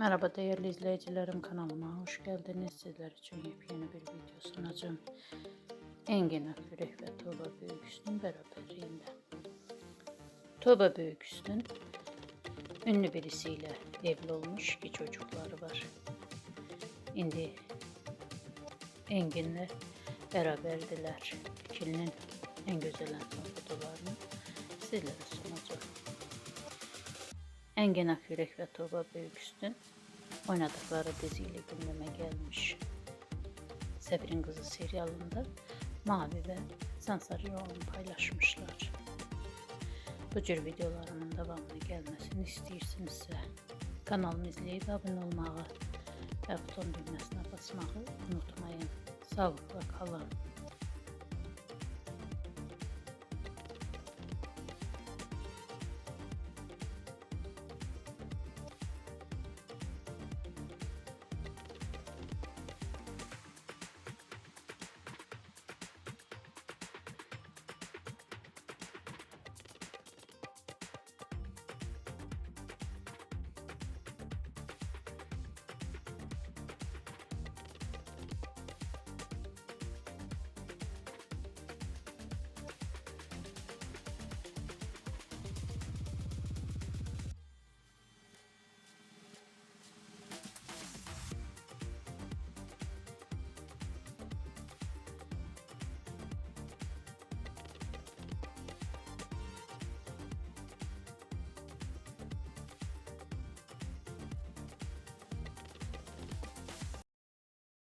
Merhaba değerli izleyicilerim kanalıma hoş geldiniz. Sizler için yepyeni bir video sunacağım. Engin Akürek ve Tuğba Büyüküstün beraberliğinde. Tuğba Büyüküstün ünlü birisiyle evli olmuş ki çocukları var. Şimdi Engin'le beraberdiler. İkilinin en güzel fotolarını sizlere sunacağım. Engin Akyürek ve Tuğba Büyüküstün oynadıkları diziyle gündeme gelmiş. Seferin Kızı serialında Mavi ve Sansarı rolünü paylaşmışlar. Bu tür videolarımın devamlı gelmesini istiyorsanızsa kanalımı izleyip abone olmayı ve buton düğmesine basmayı unutmayın. Sağlıkla kalın.